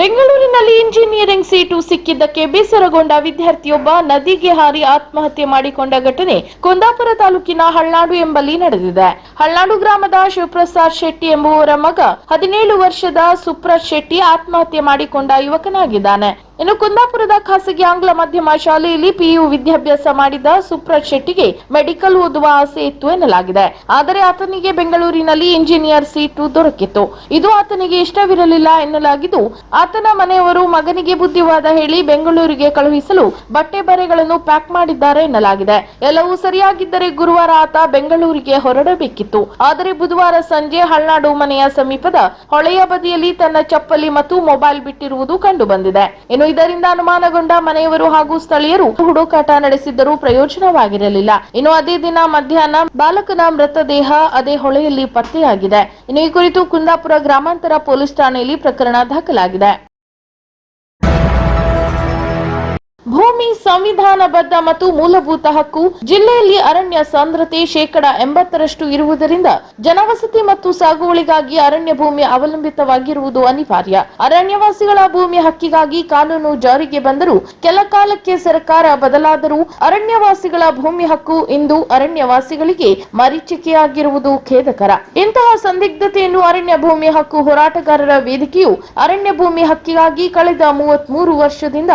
ಬೆಂಗಳೂರಿನಲ್ಲಿ engineering seat ಸಿಕ್ಕಿದ್ದಕ್ಕೆ ಬೇಸರಗೊಂಡ ವಿದ್ಯಾರ್ಥಿಯೊಬ್ಬ ನದಿಗೆ ಹಾರಿ ಆತ್ಮಹತ್ಯೆ ಮಾಡಿಕೊಂಡ ಘಟನೆ ಕುಂದಾಪುರ ತಾಲೂಕಿನ ಹಳ್ನಾಡು ಎಂಬಲ್ಲಿ ನಡೆದಿದೆ. ಹಳ್ನಾಡು ಗ್ರಾಮದ ಶಿವಪ್ರಸಾದ್ ಶೆಟ್ಟಿ ಎಂಬುವರ ಮಗ ಹದಿನೇಳು ವರ್ಷದ ಸುಪ್ರತ್ ಶೆಟ್ಟಿ ಆತ್ಮಹತ್ಯೆ ಮಾಡಿಕೊಂಡ ಯುವಕನಾಗಿದ್ದಾನೆ. ಇನ್ನು ಕುಂದಾಪುರದ ಖಾಸಗಿ ಆಂಗ್ಲ ಮಾಧ್ಯಮ ಶಾಲೆಯಲ್ಲಿ ಪಿಯು ವಿದ್ಯಾಭ್ಯಾಸ ಮಾಡಿದ ಸುಪ್ರತ್ ಶೆಟ್ಟಿಗೆ ಮೆಡಿಕಲ್ ಓದುವ ಆಸೆ ಇತ್ತು ಎನ್ನಲಾಗಿದೆ. ಆದರೆ ಆತನಿಗೆ ಬೆಂಗಳೂರಿನಲ್ಲಿ ಇಂಜಿನಿಯರ್ ಸೀಟು ದೊರಕಿತ್ತು. ಇದು ಆತನಿಗೆ ಇಷ್ಟವಿರಲಿಲ್ಲ ಎನ್ನಲಾಗಿದ್ದು, ಆತನ ಮನೆಯವರು ಮಗನಿಗೆ ಬುದ್ಧಿವಾದ ಹೇಳಿ ಬೆಂಗಳೂರಿಗೆ ಕಳುಹಿಸಲು ಬಟ್ಟೆ ಬರೆಗಳನ್ನು ಪ್ಯಾಕ್ ಮಾಡಿದ್ದಾರೆ ಎನ್ನಲಾಗಿದೆ. ಎಲ್ಲವೂ ಸರಿಯಾಗಿದ್ದರೆ ಗುರುವಾರ ಆತ ಬೆಂಗಳೂರಿಗೆ ಹೊರಡಬೇಕಿತ್ತು. ಆದರೆ ಬುಧವಾರ ಸಂಜೆ ಹಳ್ನಾಡು ಮನೆಯ ಸಮೀಪದ ಹೊಳೆಯ ಬದಿಯಲ್ಲಿ ತನ್ನ ಚಪ್ಪಲಿ ಮತ್ತು ಮೊಬೈಲ್ ಬಿಟ್ಟಿರುವುದು ಕಂಡು ಬಂದಿದೆ ಇನ್ನು ಇದರಿಂದ ಅನುಮಾನಗೊಂಡ ಮನೆಯವರು ಹಾಗೂ ಸ್ಥಳೀಯರು ಹುಡುಕಾಟ ನಡೆಸಿದ್ದರೂ ಪ್ರಯೋಜನವಾಗಿರಲಿಲ್ಲ. ಇನ್ನು ಅದೇ ದಿನ ಮಧ್ಯಾಹ್ನ ಬಾಲಕನ ಮೃತದೇಹ ಅದೇ ಹೊಳೆಯಲ್ಲಿ ಪತ್ತೆಯಾಗಿದೆ. ಇನ್ನು ಈ ಕುರಿತು ಕುಂದಾಪುರ ಗ್ರಾಮಾಂತರ ಪೊಲೀಸ್ ಠಾಣೆಯಲ್ಲಿ ಪ್ರಕರಣ ದಾಖಲಾಗಿದೆ. ಭೂಮಿ ಸಂವಿಧಾನಬದ್ಧ ಮತ್ತು ಮೂಲಭೂತ ಹಕ್ಕು, ಜಿಲ್ಲೆಯಲ್ಲಿ ಅರಣ್ಯ ಸಾಂದ್ರತೆ ಶೇಕಡ ಎಂಬತ್ತರಷ್ಟು ಇರುವುದರಿಂದ ಜನವಸತಿ ಮತ್ತು ಸಾಗುವಳಿಗಾಗಿ ಅರಣ್ಯ ಭೂಮಿ ಅವಲಂಬಿತವಾಗಿರುವುದು ಅನಿವಾರ್ಯ. ಅರಣ್ಯವಾಸಿಗಳ ಭೂಮಿ ಹಕ್ಕಿಗಾಗಿ ಕಾನೂನು ಜಾರಿಗೆ ಬಂದರೂ ಕೆಲ ಕಾಲಕ್ಕೆ ಸರ್ಕಾರ ಬದಲಾದರೂ ಅರಣ್ಯವಾಸಿಗಳ ಭೂಮಿ ಹಕ್ಕು ಇಂದು ಅರಣ್ಯವಾಸಿಗಳಿಗೆ ಮರೀಚಿಕೆಯಾಗಿರುವುದು ಖೇದಕರ. ಇಂತಹ ಸಂದಿಗ್ಧತೆಯನ್ನು ಅರಣ್ಯ ಭೂಮಿ ಹಕ್ಕು ಹೋರಾಟಗಾರರ ವೇದಿಕೆಯು ಅರಣ್ಯ ಭೂಮಿ ಹಕ್ಕಿಗಾಗಿ ಕಳೆದ ಮೂವತ್ಮೂರು ವರ್ಷದಿಂದ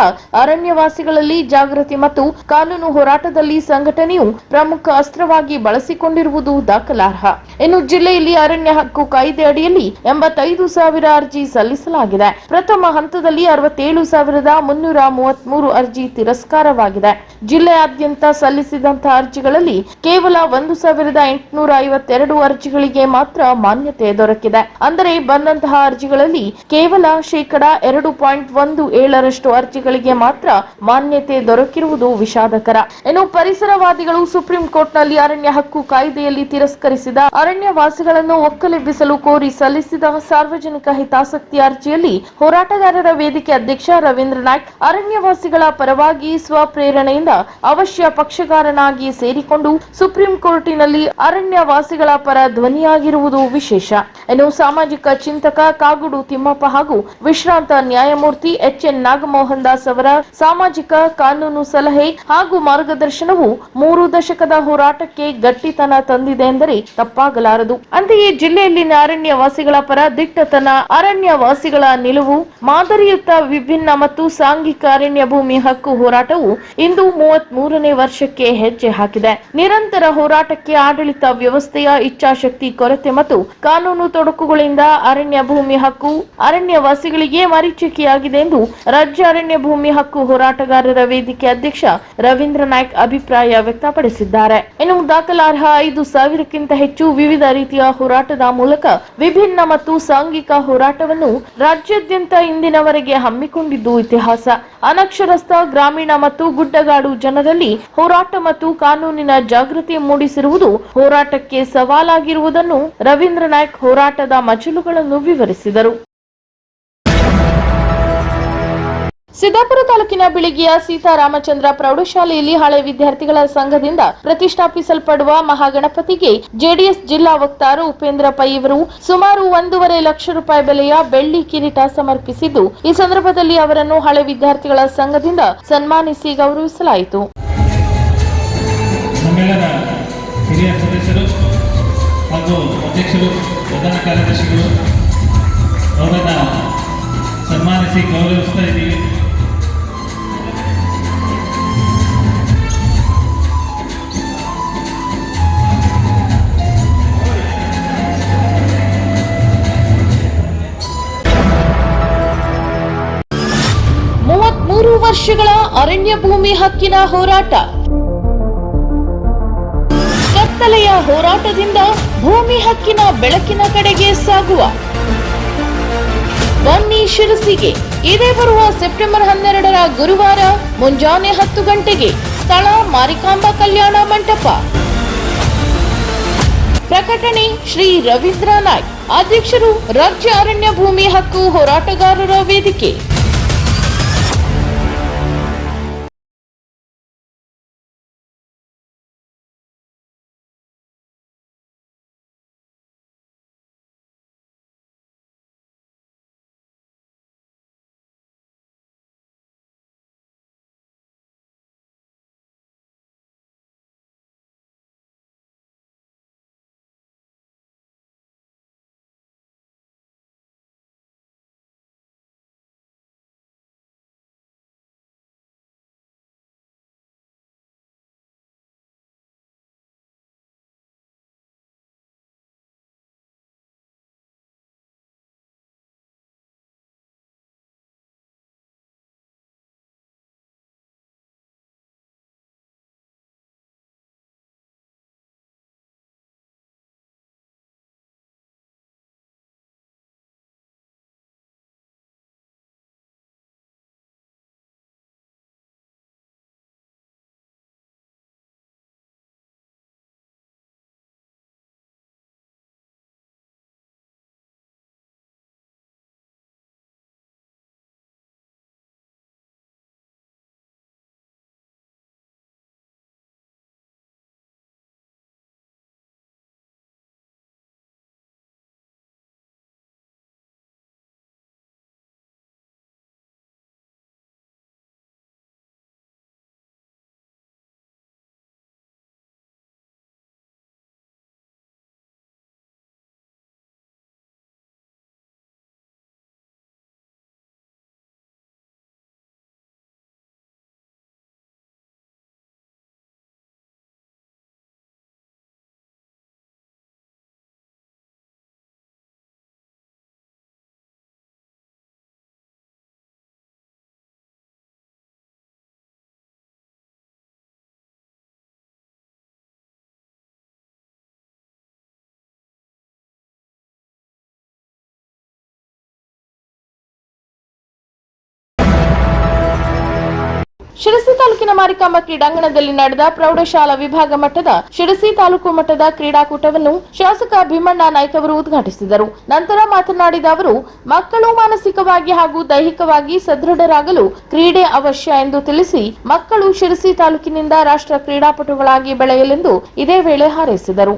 ಅರಣ್ಯವಾಸಿಗಳಲ್ಲಿ ಜಾಗೃತಿ ಮತ್ತು ಕಾನೂನು ಹೋರಾಟದಲ್ಲಿ ಸಂಘಟನೆಯು ಪ್ರಮುಖ ಅಸ್ತ್ರವಾಗಿ ಬಳಸಿಕೊಂಡಿರುವುದು ದಾಖಲಾರ್ಹ. ಇನ್ನು ಜಿಲ್ಲೆಯಲ್ಲಿ ಅರಣ್ಯ ಹಕ್ಕು ಕಾಯ್ದೆ ಅಡಿಯಲ್ಲಿ ಎಂಬತ್ತೈದು ಸಾವಿರ ಅರ್ಜಿ ಸಲ್ಲಿಸಲಾಗಿದೆ. ಪ್ರಥಮ ಹಂತದಲ್ಲಿ ಅರವತ್ತೇಳು ಸಾವಿರದ ಮುನ್ನೂರ ಮೂವತ್ಮೂರು ಅರ್ಜಿ ತಿರಸ್ಕಾರವಾಗಿದೆ. ಜಿಲ್ಲೆಯಾದ್ಯಂತ ಸಲ್ಲಿಸಿದಂತಹ ಅರ್ಜಿಗಳಲ್ಲಿ ಕೇವಲ ಒಂದು ಸಾವಿರದ ಎಂಟುನೂರ ಐವತ್ತೆರಡು ಅರ್ಜಿಗಳಿಗೆ ಮಾತ್ರ ಮಾನ್ಯತೆ ದೊರಕಿದೆ. ಅಂದರೆ ಬಂದಂತಹ ಅರ್ಜಿಗಳಲ್ಲಿ ಕೇವಲ ಶೇಕಡ ಎರಡು ಪಾಯಿಂಟ್ ಒಂದು ಏಳರಷ್ಟು ಅರ್ಜಿಗಳಿಗೆ ಮಾತ್ರ ಮಾನ್ಯತೆ ದೊರಕಿರುವುದು ವಿಷಾದಕರ. ಇನ್ನು ಪರಿಸರವಾದಿಗಳು ಸುಪ್ರೀಂ ಕೋರ್ಟ್ನಲ್ಲಿ ಅರಣ್ಯ ಹಕ್ಕು ಕಾಯ್ದೆಯಲ್ಲಿ ತಿರಸ್ಕರಿಸಿದ ಅರಣ್ಯವಾಸಿಗಳನ್ನು ಒಕ್ಕಲೆಬ್ಬಿಸಲು ಕೋರಿ ಸಲ್ಲಿಸಿದ ಸಾರ್ವಜನಿಕ ಹಿತಾಸಕ್ತಿ ಅರ್ಜಿಯಲ್ಲಿ ಹೋರಾಟಗಾರರ ವೇದಿಕೆ ಅಧ್ಯಕ್ಷ ರವೀಂದ್ರ ನಾಯ್ಕ್, ಅರಣ್ಯವಾಸಿಗಳ ಪರವಾಗಿ ಸ್ವಪ್ರೇರಣೆಯಿಂದ ಅವಶ್ಯ ಪಕ್ಷಗಾರನಾಗಿ ಸೇರಿಕೊಂಡು ಸುಪ್ರೀಂ ಕೋರ್ಟಿನಲ್ಲಿ ಅರಣ್ಯವಾಸಿಗಳ ಪರ ಧ್ವನಿಯಾಗಿರುವುದು ವಿಶೇಷ. ಇನ್ನು ಸಾಮಾಜಿಕ ಚಿಂತಕ ಕಾಗುಡು ತಿಮ್ಮಪ್ಪ ಹಾಗೂ ವಿಶ್ರಾಂತ ನ್ಯಾಯಮೂರ್ತಿ ಎಚ್ ಎನ್ ನಾಗಮೋಹನ್ ದಾಸ್ ಅವರ ಸಾಮಾಜಿಕ ಕಾನೂನು ಸಲಹೆ ಹಾಗೂ ಮಾರ್ಗದರ್ಶನವು ಮೂರು ದಶಕದ ಹೋರಾಟಕ್ಕೆ ಗಟ್ಟಿತನ ತಂದಿದೆ ಎಂದರೆ ತಪ್ಪಾಗಲಾರದು. ಅಂತೆಯೇ ಜಿಲ್ಲೆಯಲ್ಲಿನ ಅರಣ್ಯವಾಸಿಗಳ ಪರ ದಿಟ್ಟತನ, ಅರಣ್ಯವಾಸಿಗಳ ನಿಲುವು, ಮಾದರಿಯುತ ವಿಭಿನ್ನ ಮತ್ತು ಸಾಂಘಿಕ ಅರಣ್ಯ ಭೂಮಿ ಹಕ್ಕು ಹೋರಾಟವು ಇಂದು ಮೂವತ್ತ್ ಮೂರನೇ ವರ್ಷಕ್ಕೆ ಹೆಜ್ಜೆ ಹಾಕಿದೆ. ನಿರಂತರ ಹೋರಾಟಕ್ಕೆ ಆಡಳಿತ ವ್ಯವಸ್ಥೆಯ ಇಚ್ಛಾಶಕ್ತಿ, ಕೊರತೆ ಮತ್ತು ಕಾನೂನು ತೊಡಕುಗಳಿಂದ ಅರಣ್ಯ ಭೂಮಿ ಹಕ್ಕು ಅರಣ್ಯವಾಸಿಗಳಿಗೆ ಮರೀಚಿಕೆಯಾಗಿದೆ ಎಂದು ರಾಜ್ಯ ಅರಣ್ಯ ಭೂಮಿ ಹಕ್ಕು ಹೋರಾಟಗಾರರ ವೇದಿಕೆ ಅಧ್ಯಕ್ಷ ರವೀಂದ್ರ ನಾಯ್ಕ್ ಅಭಿಪ್ರಾಯ ವ್ಯಕ್ತಪಡಿಸಿದ್ದಾರೆ. ಇನ್ನು ದಾಖಲಾರ್ಹ ಐದು ಸಾವಿರಕ್ಕಿಂತ ಹೆಚ್ಚು ವಿವಿಧ ರೀತಿಯ ಹೋರಾಟದ ಮೂಲಕ ವಿಭಿನ್ನ ಮತ್ತು ಸಾಂಘಿಕ ಹೋರಾಟವನ್ನು ರಾಜ್ಯಾದ್ಯಂತ ಇಂದಿನವರೆಗೆ ಹಮ್ಮಿಕೊಂಡಿದ್ದು ಇತಿಹಾಸ. ಅನಕ್ಷರಸ್ಥ ಗ್ರಾಮೀಣ ಮತ್ತು ಗುಡ್ಡಗಾಡು ಜನರಲ್ಲಿ ಹೋರಾಟ ಮತ್ತು ಕಾನೂನಿನ ಜಾಗೃತಿ ಮೂಡಿಸಿರುವುದು ಹೋರಾಟಕ್ಕೆ ಸವಾಲಾಗಿರುವುದನ್ನು ರವೀಂದ್ರ ನಾಯ್ಕ್ ಹೋರಾಟದ ಮಜಲುಗಳನ್ನು ವಿವರಿಸಿದರು. ಸಿದ್ದಾಪುರ ತಾಲೂಕಿನ ಬಿಳಿಗಿಯ ಸೀತಾರಾಮಚಂದ್ರ ಪ್ರೌಢಶಾಲೆಯಲ್ಲಿ ಹಳೆ ವಿದ್ಯಾರ್ಥಿಗಳ ಸಂಘದಿಂದ ಪ್ರತಿಷ್ಠಾಪಿಸಲ್ಪಡುವ ಮಹಾಗಣಪತಿಗೆ ಜೆಡಿಎಸ್ ಜಿಲ್ಲಾ ವಕ್ತಾರ ಉಪೇಂದ್ರ ಪೈ ಇವರು ಸುಮಾರು ಒಂದೂವರೆ ಲಕ್ಷ ರೂಪಾಯಿ ಬೆಲೆಯ ಬೆಳ್ಳಿ ಕಿರೀಟ ಸಮರ್ಪಿಸಿದ್ದು, ಈ ಸಂದರ್ಭದಲ್ಲಿ ಅವರನ್ನು ಹಳೆ ವಿದ್ಯಾರ್ಥಿಗಳ ಸಂಘದಿಂದ ಸನ್ಮಾನಿಸಿ ಗೌರವಿಸಲಾಯಿತು. ಹಾಗೂ ಅಧ್ಯಕ್ಷರು ಪ್ರಧಾನ ಕಾರ್ಯದರ್ಶಿಗಳು ಸನ್ಮಾನಿಸಿ ಗೌರವಿಸ್ತಾ ಇದ್ದೀವಿ. ಮೂವತ್ಮೂರು ವರ್ಷಗಳ ಅರಣ್ಯ ಭೂಮಿ ಹಕ್ಕಿನ ಹೋರಾಟ. ಕತ್ತಲೆಯ ಹೋರಾಟದಿಂದ ಭೂಮಿ ಹಕ್ಕಿನ ಬೆಳಕಿನ ಕಡೆಗೆ ಸಾಗುವ. ಬನ್ನಿ ಶಿರಸಿಗೆ. ಇದೇ ಬರುವ ಸೆಪ್ಟೆಂಬರ್ ಹನ್ನೆರಡರ ಗುರುವಾರ ಮುಂಜಾನೆ ಹತ್ತು ಗಂಟೆಗೆ ಸ್ಥಳ ಮಾರಿಕಾಂಬಾ ಕಲ್ಯಾಣ ಮಂಟಪ. ಪ್ರಕಟಣೆ ಶ್ರೀ ರವೀಂದ್ರ ನಾಯ್ಕ್. ಅಧ್ಯಕ್ಷರು ರಾಜ್ಯ ಅರಣ್ಯ ಭೂಮಿ ಹಕ್ಕು ಹೋರಾಟಗಾರರ ವೇದಿಕೆ. ಶಿರಸಿ ತಾಲೂಕಿನ ಮಾರಿಕಾಂಬ ಕ್ರೀಡಾಂಗಣದಲ್ಲಿ ನಡೆದ ಪ್ರೌಢಶಾಲಾ ವಿಭಾಗ ಮಟ್ಟದ ಶಿರಸಿ ತಾಲೂಕು ಮಟ್ಟದ ಕ್ರೀಡಾಕೂಟವನ್ನು ಶಾಸಕ ಭೀಮಣ್ಣ ನಾಯ್ಕ ಅವರು ಉದ್ಘಾಟಿಸಿದರು. ನಂತರ ಮಾತನಾಡಿದ ಅವರು, ಮಕ್ಕಳು ಮಾನಸಿಕವಾಗಿ ಹಾಗೂ ದೈಹಿಕವಾಗಿ ಸದೃಢರಾಗಲು ಕ್ರೀಡೆ ಅವಶ್ಯ ಎಂದು ತಿಳಿಸಿ ಮಕ್ಕಳು ಶಿರಸಿ ತಾಲೂಕಿನಿಂದ ರಾಷ್ಟ್ರ ಕ್ರೀಡಾಪಟುಗಳಾಗಿ ಬೆಳೆಯಲೆಂದು ಇದೇ ವೇಳೆ ಹಾರೈಸಿದರು.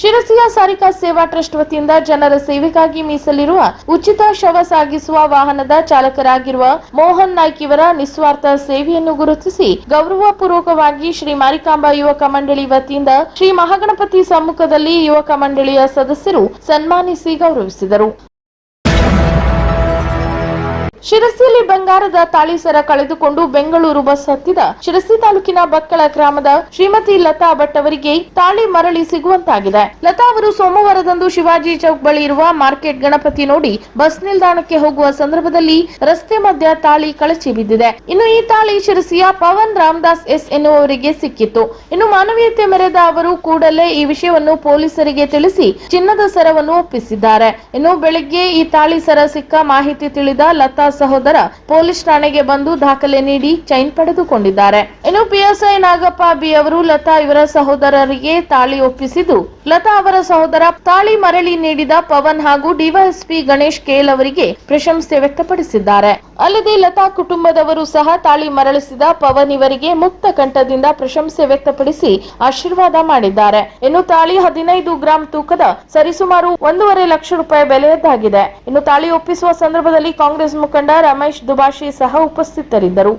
ಶಿರಸಿಯ ಸಾರಿಕಾ ಸೇವಾ ಟ್ರಸ್ಟ್ ವತಿಯಿಂದ ಜನರ ಸೇವೆಗಾಗಿ ಮೀಸಲಿರುವ ಉಚಿತ ಶವ ಸಾಗಿಸುವ ವಾಹನದ ಚಾಲಕರಾಗಿರುವ ಮೋಹನ್ ನಾಯ್ಕ ಇವರ ನಿಸ್ವಾರ್ಥ ಸೇವೆಯನ್ನು ಗುರುತಿಸಿ ಗೌರವಪೂರ್ವಕವಾಗಿ ಶ್ರೀ ಮಾರಿಕಾಂಬಾ ಯುವಕ ಮಂಡಳಿ ವತಿಯಿಂದ ಶ್ರೀ ಮಹಾಗಣಪತಿ ಸಮ್ಮುಖದಲ್ಲಿ ಯುವಕ ಮಂಡಳಿಯ ಸದಸ್ಯರು ಸನ್ಮಾನಿಸಿ ಗೌರವಿಸಿದರು. ಶಿರಸಿಯಲ್ಲಿ ಬಂಗಾರದ ತಾಳಿಸರ ಕಳೆದುಕೊಂಡು ಬೆಂಗಳೂರು ಬಸ್ ಹತ್ತಿದ ಶಿರಸಿ ತಾಲೂಕಿನ ಬಕ್ಕಳ ಗ್ರಾಮದ ಶ್ರೀಮತಿ ಲತಾ ಭಟ್ ಅವರಿಗೆ ತಾಳಿ ಮರಳಿ ಸಿಗುವಂತಾಗಿದೆ. ಲತಾ ಅವರು ಸೋಮವಾರದಂದು ಶಿವಾಜಿ ಚೌಕ್ ಬಳಿ ಇರುವ ಮಾರ್ಕೆಟ್ ಗಣಪತಿ ನೋಡಿ ಬಸ್ ನಿಲ್ದಾಣಕ್ಕೆ ಹೋಗುವ ಸಂದರ್ಭದಲ್ಲಿ ರಸ್ತೆ ಮಧ್ಯ ತಾಳಿ ಕಳಚಿ ಬಿದ್ದಿದೆ. ಇನ್ನು ಈ ತಾಳಿ ಶಿರಸಿಯ ಪವನ್ ರಾಮದಾಸ್ ಎಸ್ ಎನ್ನುವವರಿಗೆ ಸಿಕ್ಕಿತ್ತು. ಇನ್ನು ಮಾನವೀಯತೆ ಮೆರೆದ ಅವರು ಕೂಡಲೇ ಈ ವಿಷಯವನ್ನು ಪೊಲೀಸರಿಗೆ ತಿಳಿಸಿ ಚಿನ್ನದ ಸರವನ್ನು ಒಪ್ಪಿಸಿದ್ದಾರೆ. ಇನ್ನು ಬೆಳಿಗ್ಗೆ ಈ ತಾಳಿ ಸರ ಸಿಕ್ಕ ಮಾಹಿತಿ ತಿಳಿದ ಲತಾ ಸಹೋದರ ಪೊಲೀಸ್ ಠಾಣೆಗೆ ಬಂದು ದಾಖಲೆ ನೀಡಿ ಚೈನ್ ಪಡೆದುಕೊಂಡಿದ್ದಾರೆ. ಇನ್ನು ಪಿಎಸ್ಐ ನಾಗಪ್ಪ ಬಿ ಅವರು ಲತಾ ಇವರ ಸಹೋದರರಿಗೆ ತಾಳಿ ಒಪ್ಪಿಸಿದ್ದು. ಲತಾ ಅವರ ಸಹೋದರ ತಾಳಿ ಮರಳಿ ನೀಡಿದ ಪವನ್ ಹಾಗೂ ಡಿವೈಎಸ್ಪಿ ಗಣೇಶ್ ಕೇಲ್ ಅವರಿಗೆ ಪ್ರಶಂಸೆ ವ್ಯಕ್ತಪಡಿಸಿದ್ದಾರೆ. ಅಲ್ಲದೆ ಲತಾ ಕುಟುಂಬದವರು ಸಹ ತಾಳಿ ಮರಳಿಸಿದ ಪವನ್ ಇವರಿಗೆ ಮುಕ್ತ ಕಂಠದಿಂದ ಪ್ರಶಂಸೆ ವ್ಯಕ್ತಪಡಿಸಿ ಆಶೀರ್ವಾದ ಮಾಡಿದ್ದಾರೆ. ಇನ್ನು ತಾಳಿ ಹದಿನೈದು ಗ್ರಾಂ ತೂಕದ ಸರಿಸುಮಾರು ಒಂದೂವರೆ ಲಕ್ಷ ರೂಪಾಯಿ ಬೆಲೆಯದ್ದಾಗಿದೆ. ಇನ್ನು ತಾಳಿ ಒಪ್ಪಿಸುವ ಸಂದರ್ಭದಲ್ಲಿ ಕಾಂಗ್ರೆಸ್ ಮುಖಂಡ ರಮೇಶ್ ದುಬಾಷಿ ಸಹ ಉಪಸ್ಥಿತರಿದ್ದರು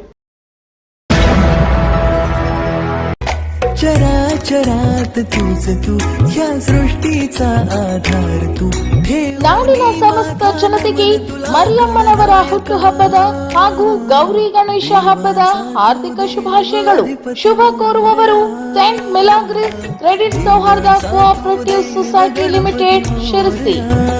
चराचरात तूच तू ह्या सृष्टीचा आधार तू ठेव ನಾಡಿನ ಸಮಸ್ತ ಜನತೆಗೆ ಮರಿಯಮ್ಮನವರ ಹುಟ್ಟುಹಬ್ಬದ ಹಾಗೂ ಗೌರಿ ಗಣೇಶ ಹಬ್ಬದ ಹಾರ್ದಿಕ ಶುಭಾಶಯಗಳು ಶುಭ ಕೋರುವವರು ಸೆಂಟ್ ಮಿಲಾಗ್ರಿಸ್ ಕ್ರೆಡಿಟ್ ಸೌಹಾರ್ದ ಕೋಆಪರೇಟಿವ್ ಸೊಸೈಟಿ ಲಿಮಿಟೆಡ್ ಶಿರಸಿ देवा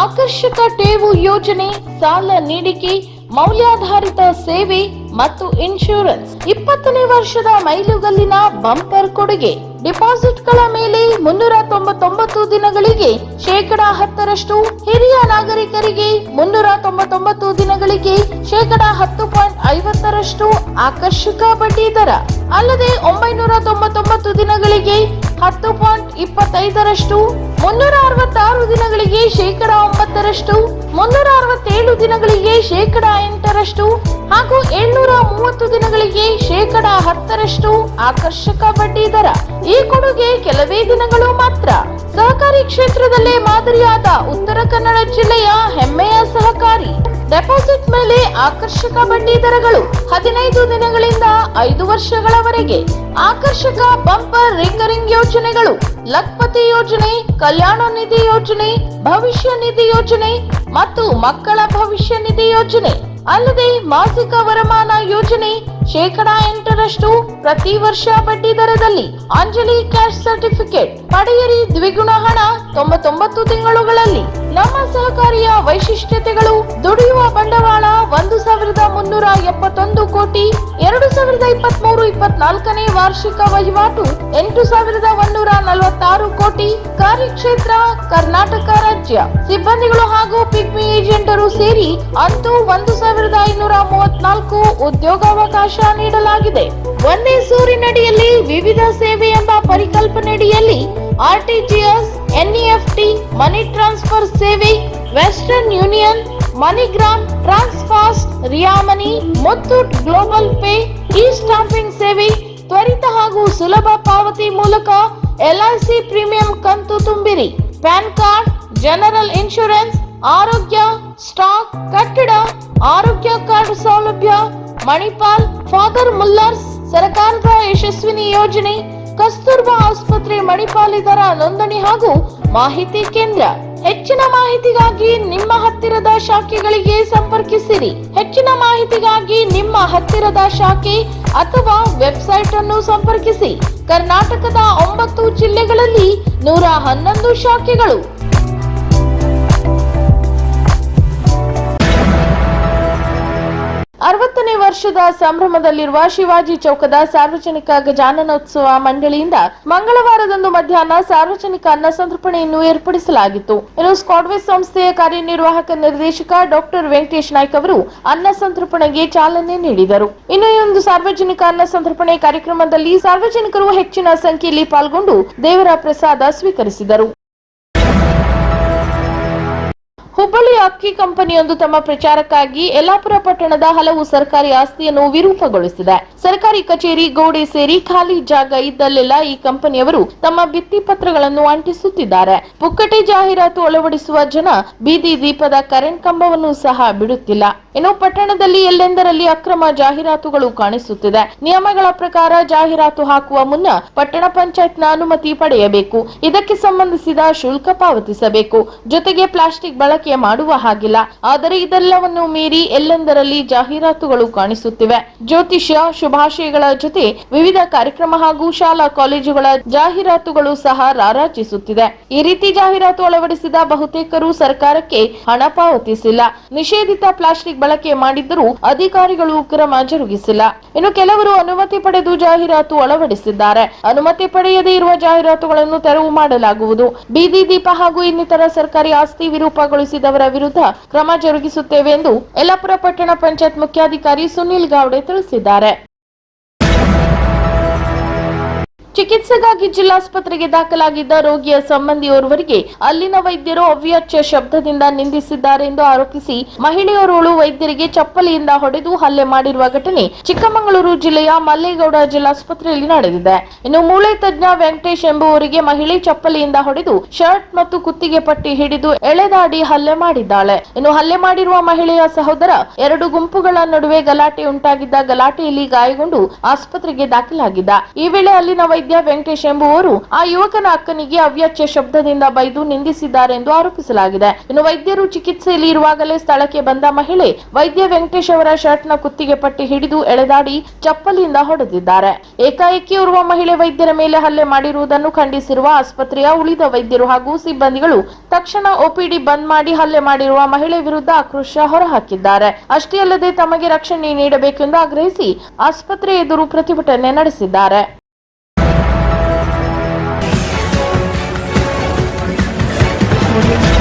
ಆಕರ್ಷಕ ಠೇವು ಯೋಜನೆ, ಸಾಲ ನೀಡಿಕೆ, ಮೌಲ್ಯಾಧಾರಿತ ಸೇವೆ ಮತ್ತು ಇನ್ಶೂರೆನ್ಸ್. ಇಪ್ಪತ್ತನೇ ವರ್ಷದ ಮೈಲುಗಲ್ಲಿನ ಬಂಪರ್ ಕೊಡುಗೆ. ಡಿಪಾಸಿಟ್ಗಳ ಮೇಲೆ ಮುನ್ನೂರ ತೊಂಬತ್ತೊಂಬತ್ತು ದಿನಗಳಿಗೆ ಶೇಕಡಾ ಹತ್ತರಷ್ಟು ಹಿರಿಯ ನಾಗರಿಕರಿಗೆ ಮುನ್ನೂರ ತೊಂಬತ್ತೊಂಬತ್ತು ದಿನಗಳಿಗೆ ಶೇಕಡಾ ಹತ್ತು ಪಾಯಿಂಟ್ ಐವತ್ತರಷ್ಟು ಆಕರ್ಷಕ ಬಡ್ಡಿ ದರ. ಅಲ್ಲದೆ ಒಂಬೈನೂರ ತೊಂಬತ್ತೊಂಬತ್ತು ದಿನಗಳಿಗೆ ಹತ್ತು ಪಾಯಿಂಟ್ ಇಪ್ಪತ್ತೈದರಷ್ಟು, ಮುನ್ನೂರ ಅರವತ್ತಾರು ದಿನಗಳಿಗೆ ಶೇಕಡಾ ಒಂಬತ್ತರಷ್ಟು, ಮುನ್ನೂರ ಅರವತ್ತೇಳು ದಿನಗಳಿಗೆ ಶೇಕಡಾ ಎಂಟರಷ್ಟು ಹಾಗೂ ಏಳ್ನೂರ ಮೂವತ್ತು ದಿನಗಳಿಗೆ ಶೇಕಡಾ ಹತ್ತರಷ್ಟು ಆಕರ್ಷಕ ಬಡ್ಡಿ ದರ. ಈ ಕೊಡುಗೆ ಕೆಲವೇ ದಿನಗಳು ಮಾತ್ರ. ಸಹಕಾರಿ ಕ್ಷೇತ್ರದಲ್ಲೇ ಮಾದರಿಯಾದ ಉತ್ತರ ಕನ್ನಡ ಜಿಲ್ಲೆಯ ಹೆಮ್ಮೆಯ ಸಹಕಾರಿ. ಡೆಪಾಸಿಟ್ ಮೇಲೆ ಆಕರ್ಷಕ ಬಡ್ಡಿ ದರಗಳು ಹದಿನೈದು ದಿನಗಳಿಂದ ಐದು ವರ್ಷಗಳವರೆಗೆ. ಆಕರ್ಷಕ ಬಂಪರ್ ರಿಕರಿಂಗ್ ಯೋಜನೆಗಳು, ಲಕ್ಪತಿ ಯೋಜನೆ, ಕಲ್ಯಾಣ ನಿಧಿ ಯೋಜನೆ, ಭವಿಷ್ಯ ನಿಧಿ ಯೋಜನೆ ಮತ್ತು ಮಕ್ಕಳ ಭವಿಷ್ಯ ನಿಧಿ ಯೋಜನೆ. ಅಲ್ಲದೆ ಮಾಸಿಕ ವರಮಾನ ಯೋಜನೆ ಶೇಕಡಾ ಎಂಟರಷ್ಟು ಪ್ರತಿ ವರ್ಷ ಬಡ್ಡಿ ದರದಲ್ಲಿ ಅಂಜಲಿ ಕ್ಯಾಶ್ ಸರ್ಟಿಫಿಕೇಟ್. ಪಡೆಯಿರಿ ದ್ವಿಗುಣ ಹಣ ತೊಂಬತ್ತೊಂಬತ್ತು ತಿಂಗಳುಗಳಲ್ಲಿ. ನಮ್ಮ ಸಹಕಾರಿಯ ವೈಶಿಷ್ಟ್ಯತೆಗಳು ದುಡಿಯುವ ಬಂಡವಾಳ ಒಂದು ಸಾವಿರದ ಮುನ್ನೂರ ಎಪ್ಪತ್ತೊಂದು ಕೋಟಿ, ಎರಡು ಸಾವಿರದ ಇಪ್ಪತ್ಮೂರು ಇಪ್ಪತ್ನಾಲ್ಕನೇ ವಾರ್ಷಿಕ ವಹಿವಾಟು, ಎಂಟು ಸಾವಿರದ ಒಂದೂರ ನಲವತ್ತಾರು ಕೋಟಿ ಕಾರ್ಯಕ್ಷೇತ್ರ, ಕರ್ನಾಟಕ ರಾಜ್ಯ. ಸಿಬ್ಬಂದಿಗಳು ಹಾಗೂ ಪಿಗ್ಮಿ ಏಜೆಂಟರು ಸೇರಿ ಅಂತೂ ಒಂದು ಸಾವಿರದ ಐನೂರ ಮೂವತ್ನಾಲ್ಕು ಉದ್ಯೋಗಾವಕಾಶ ನೀಡಲಾಗಿದೆ. ಒಂದೇ ಸೂರಿನಡಿಯಲ್ಲಿ ವಿವಿಧ ಸೇವೆ ಎಂಬ ಪರಿಕಲ್ಪನೆಯಡಿಯಲ್ಲಿ ಆರ್ಟಿಜಿಎಸ್ ಎನ್ಇಎಫ್ಟಿ ಮನಿ ಟ್ರಾನ್ಸ್ಫರ್ ಸೇವೆ, western union MoneyGram Transfast, Ria Money, Muthoot global pay e stamping ಸೇವೆ, ತ್ವರಿತ ಹಾಗೂ ಸುಲಭ ಪಾವತಿ ಮೂಲಕ ಎಲ್ಐಸಿ ಪ್ರೀಮಿಯಂ ಕಂತು ತುಂಬಿರಿ. ಪ್ಯಾನ್ ಕಾರ್ಡ್, ಜನರಲ್ ಇನ್ಶೂರೆನ್ಸ್, ಆರೋಗ್ಯ, ಸ್ಟಾಕ್, ಕಟ್ಟಡ, ಆರೋಗ್ಯ ಕಾರ್ಡ್ ಸೌಲಭ್ಯ, ಮಣಿಪಾಲ್, ಫಾದರ್ ಮುಲ್ಲರ್ಸ್, ಸರ್ಕಾರದ ಯಶಸ್ವಿನಿ ಯೋಜನೆ ಕಸ್ತೂರ್ಬಾ ಆಸ್ಪತ್ರೆ ಮಣಿಪಾಲ್ ಇದರ ನೋಂದಣಿ ಹಾಗೂ ಮಾಹಿತಿ ಕೇಂದ್ರ. ಹೆಚ್ಚಿನ ಮಾಹಿತಿಗಾಗಿ ನಿಮ್ಮ ಹತ್ತಿರದ ಶಾಖೆಗಳಿಗೆ ಸಂಪರ್ಕಿಸಿರಿ. ಹೆಚ್ಚಿನ ಮಾಹಿತಿಗಾಗಿ ನಿಮ್ಮ ಹತ್ತಿರದ ಶಾಖೆ ಅಥವಾ ವೆಬ್ಸೈಟ್ ಅನ್ನು ಸಂಪರ್ಕಿಸಿ. ಕರ್ನಾಟಕದ ಒಂಬತ್ತು ಜಿಲ್ಲೆಗಳಲ್ಲಿ ನೂರ ಹನ್ನೊಂದು ಶಾಖೆಗಳು. ವರ್ಷದ ಸಂಭ್ರಮದಲ್ಲಿರುವ ಶಿವಾಜಿ ಚೌಕದ ಸಾರ್ವಜನಿಕ ಗಜಾನನೋತ್ಸವ ಮಂಡಳಿಯಿಂದ ಮಂಗಳವಾರದಂದು ಮಧ್ಯಾಹ್ನ ಸಾರ್ವಜನಿಕ ಅನ್ನ ಸಂತರ್ಪಣೆಯನ್ನು ಏರ್ಪಡಿಸಲಾಗಿತ್ತು. ಇನ್ನು ಸ್ಕಾಡ್ವೇಸ್ ಸಂಸ್ಥೆಯ ಕಾರ್ಯನಿರ್ವಾಹಕ ನಿರ್ದೇಶಕ ಡಾಕ್ಟರ್ ವೆಂಕಟೇಶ್ ನಾಯ್ಕ್ ಅವರು ಅನ್ನ ಸಂತರ್ಪಣೆಗೆ ಚಾಲನೆ ನೀಡಿದರು. ಇನ್ನು ಈ ಒಂದು ಸಾರ್ವಜನಿಕ ಅನ್ನ ಸಂತರ್ಪಣೆ ಕಾರ್ಯಕ್ರಮದಲ್ಲಿ ಸಾರ್ವಜನಿಕರು ಹೆಚ್ಚಿನ ಸಂಖ್ಯೆಯಲ್ಲಿ ಪಾಲ್ಗೊಂಡು ದೇವರ ಪ್ರಸಾದ ಸ್ವೀಕರಿಸಿದರು. ಹುಬ್ಬಳ್ಳಿ ಅಕ್ಕಿ ಕಂಪನಿಯೊಂದು ತಮ್ಮ ಪ್ರಚಾರಕ್ಕಾಗಿ ಯಲ್ಲಾಪುರ ಪಟ್ಟಣದ ಹಲವು ಸರ್ಕಾರಿ ಆಸ್ತಿಯನ್ನು ವಿರೂಪಗೊಳಿಸಿದೆ. ಸರ್ಕಾರಿ ಕಚೇರಿ, ಗೋಡೆ ಸೇರಿ ಖಾಲಿ ಜಾಗ ಇದ್ದಲ್ಲೆಲ್ಲ ಈ ಕಂಪನಿಯವರು ತಮ್ಮ ಭಿತ್ತಿ ಪತ್ರಗಳನ್ನು ಅಂಟಿಸುತ್ತಿದ್ದಾರೆ. ಪುಕ್ಕಟೆ ಜಾಹೀರಾತು ಅಳವಡಿಸುವ ಜನ ಬೀದಿ ದೀಪದ ಕರೆಂಟ್ ಕಂಬವನ್ನು ಸಹ ಬಿಡುತ್ತಿಲ್ಲ. ಇನ್ನು ಪಟ್ಟಣದಲ್ಲಿ ಎಲ್ಲೆಂದರಲ್ಲಿ ಅಕ್ರಮ ಜಾಹೀರಾತುಗಳು ಕಾಣಿಸುತ್ತಿದೆ. ನಿಯಮಗಳ ಪ್ರಕಾರ ಜಾಹೀರಾತು ಹಾಕುವ ಮುನ್ನ ಪಟ್ಟಣ ಪಂಚಾಯತ್ನ ಅನುಮತಿ ಪಡೆಯಬೇಕು. ಇದಕ್ಕೆ ಸಂಬಂಧಿಸಿದ ಶುಲ್ಕ ಪಾವತಿಸಬೇಕು. ಜೊತೆಗೆ ಪ್ಲಾಸ್ಟಿಕ್ ಬಳಕೆ ಮಾಡುವ ಹಾಗಿಲ್ಲ. ಆದರೆ ಇದೆಲ್ಲವನ್ನು ಮೀರಿ ಎಲ್ಲೆಂದರಲ್ಲಿ ಜಾಹೀರಾತುಗಳು ಕಾಣಿಸುತ್ತಿವೆ. ಜ್ಯೋತಿಷ್ಯ, ಶುಭಾಶಯಗಳ ಜೊತೆ ವಿವಿಧ ಕಾರ್ಯಕ್ರಮ ಹಾಗೂ ಶಾಲಾ ಕಾಲೇಜುಗಳ ಜಾಹೀರಾತುಗಳು ಸಹ ರಾರಾಜಿಸುತ್ತಿದೆ. ಈ ರೀತಿ ಜಾಹೀರಾತು ಅಳವಡಿಸಿದ ಬಹುತೇಕರು ಸರ್ಕಾರಕ್ಕೆ ಹಣ ಪಾವತಿಸಿಲ್ಲ. ನಿಷೇಧಿತ ಪ್ಲಾಸ್ಟಿಕ್ ಬಳಕೆ ಮಾಡಿದ್ದರೂ ಅಧಿಕಾರಿಗಳು ಕ್ರಮ ಜರುಗಿಸಿಲ್ಲ. ಇನ್ನು ಕೆಲವರು ಅನುಮತಿ ಪಡೆದು ಜಾಹೀರಾತು ಅಳವಡಿಸಿದ್ದಾರೆ. ಅನುಮತಿ ಪಡೆಯದೇ ಇರುವ ಜಾಹೀರಾತುಗಳನ್ನು ತೆರವು ಮಾಡಲಾಗುವುದು. ಬೀದಿ ದೀಪ ಹಾಗೂ ಇನ್ನಿತರ ಸರ್ಕಾರಿ ಆಸ್ತಿ ವಿರೂಪಗೊಳಿಸಿದವರ ವಿರುದ್ಧ ಕ್ರಮ ಜರುಗಿಸುತ್ತೇವೆ ಎಂದು ಯಲ್ಲಾಪುರ ಪಟ್ಟಣ ಪಂಚಾಯತ್ ಮುಖ್ಯಾಧಿಕಾರಿ ಸುನಿಲ್ ಗಾವಡೆ ತಿಳಿಸಿದ್ದಾರೆ. ಚಿಕಿತ್ಸೆಗಾಗಿ ಜಿಲ್ಲಾಸ್ಪತ್ರೆಗೆ ದಾಖಲಾಗಿದ್ದ ರೋಗಿಯ ಸಂಬಂಧಿಯೋರ್ವರಿಗೆ ಅಲ್ಲಿನ ವೈದ್ಯರು ಅವ್ಯಾಚ್ಯ ಶಬ್ದದಿಂದ ನಿಂದಿಸಿದ್ದಾರೆ ಎಂದು ಆರೋಪಿಸಿ ಮಹಿಳೆಯೋರ್ವಳು ವೈದ್ಯರಿಗೆ ಚಪ್ಪಲಿಯಿಂದ ಹೊಡೆದು ಹಲ್ಲೆ ಮಾಡಿರುವ ಘಟನೆ ಚಿಕ್ಕಮಗಳೂರು ಜಿಲ್ಲೆಯ ಮಲ್ಲೇಗೌಡ ಜಿಲ್ಲಾಸ್ಪತ್ರೆಯಲ್ಲಿ ನಡೆದಿದೆ. ಇನ್ನು ಮೂಳೆ ತಜ್ಞ ವೆಂಕಟೇಶ್ ಎಂಬುವರಿಗೆ ಮಹಿಳೆ ಚಪ್ಪಲಿಯಿಂದ ಹೊಡೆದು ಶರ್ಟ್ ಮತ್ತು ಕುತ್ತಿಗೆ ಪಟ್ಟಿ ಹಿಡಿದು ಎಳೆದಾಡಿ ಹಲ್ಲೆ ಮಾಡಿದ್ದಾಳೆ. ಇನ್ನು ಹಲ್ಲೆ ಮಾಡಿರುವ ಮಹಿಳೆಯ ಸಹೋದರ ಎರಡು ಗುಂಪುಗಳ ನಡುವೆ ಗಲಾಟೆ ಉಂಟಾಗಿದ್ದ ಗಲಾಟೆಯಲ್ಲಿ ಗಾಯಗೊಂಡು ಆಸ್ಪತ್ರೆಗೆ ದಾಖಲಾಗಿದ್ದ. ಈ ವೇಳೆ ಅಲ್ಲಿನ ವೈದ್ಯ ವೆಂಕಟೇಶ್ ಎಂಬುವರು ಆ ಯುವಕನ ಅಕ್ಕನಿಗೆ ಅವ್ಯಾಚ್ಯ ಶಬ್ದದಿಂದ ಬೈದು ನಿಂದಿಸಿದ್ದಾರೆ ಎಂದು ಆರೋಪಿಸಲಾಗಿದೆ. ಇನ್ನು ವೈದ್ಯರು ಚಿಕಿತ್ಸೆಯಲ್ಲಿ ಇರುವಾಗಲೇ ಸ್ಥಳಕ್ಕೆ ಬಂದ ಮಹಿಳೆ ವೈದ್ಯ ವೆಂಕಟೇಶ್ ಅವರ ಶರ್ಟ್ನ ಕುತ್ತಿಗೆ ಪಟ್ಟಿ ಹಿಡಿದು ಎಳೆದಾಡಿ ಚಪ್ಪಲಿಯಿಂದ ಹೊಡೆದಿದ್ದಾರೆ. ಏಕಾಏಕಿ ಇರುವ ಮಹಿಳೆ ವೈದ್ಯರ ಮೇಲೆ ಹಲ್ಲೆ ಮಾಡಿರುವುದನ್ನು ಖಂಡಿಸಿರುವ ಆಸ್ಪತ್ರೆಯ ಉಳಿದ ವೈದ್ಯರು ಹಾಗೂ ಸಿಬ್ಬಂದಿಗಳು ತಕ್ಷಣ ಒಪಿಡಿ ಬಂದ್ ಮಾಡಿ ಹಲ್ಲೆ ಮಾಡಿರುವ ಮಹಿಳೆ ವಿರುದ್ಧ ಆಕ್ರೋಶ ಹೊರಹಾಕಿದ್ದಾರೆ. ಅಷ್ಟೇ ಅಲ್ಲದೆ ತಮಗೆ ರಕ್ಷಣೆ ನೀಡಬೇಕೆಂದು ಆಗ್ರಹಿಸಿ ಆಸ್ಪತ್ರೆ ಎದುರು ಪ್ರತಿಭಟನೆ ನಡೆಸಿದ್ದಾರೆ. Audio